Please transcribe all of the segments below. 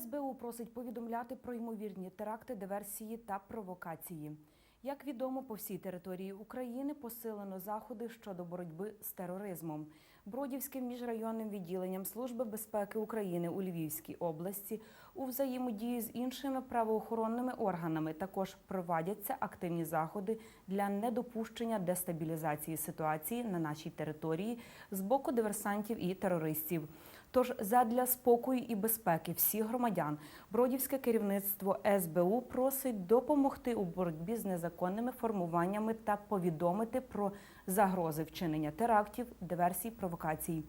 СБУ просить повідомляти про ймовірні теракти, диверсії та провокації. Як відомо, по всій території України посилено заходи щодо боротьби з тероризмом. Бродівським міжрайонним відділенням Служби безпеки України у Львівській області у взаємодії з іншими правоохоронними органами також проводяться активні заходи для недопущення дестабілізації ситуації на нашій території з боку диверсантів і терористів. Тож задля спокою і безпеки всіх громадян бродівське керівництво СБУ просить допомогти у боротьбі з незаконними формуваннями та повідомити про загрози вчинення терактів, диверсій, провокацій.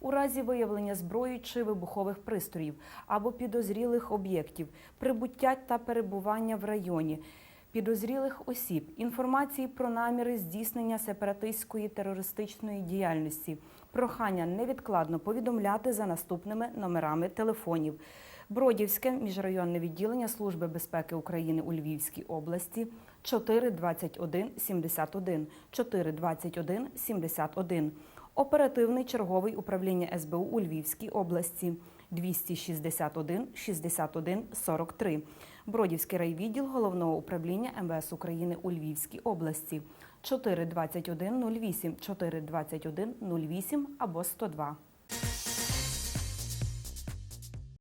У разі виявлення зброї чи вибухових пристроїв або підозрілих об'єктів, прибуття та перебування в районі, підозрілих осіб, інформації про наміри здійснення сепаратистської терористичної діяльності, прохання невідкладно повідомляти за наступними номерами телефонів. Бродівське міжрайонне відділення Служби безпеки України у Львівській області 421 71 421 71. Оперативний черговий управління СБУ у Львівській області 261 61 43. Бродівський райвідділ головного управління МВС України у Львівській області 421 08 421 08 або 102.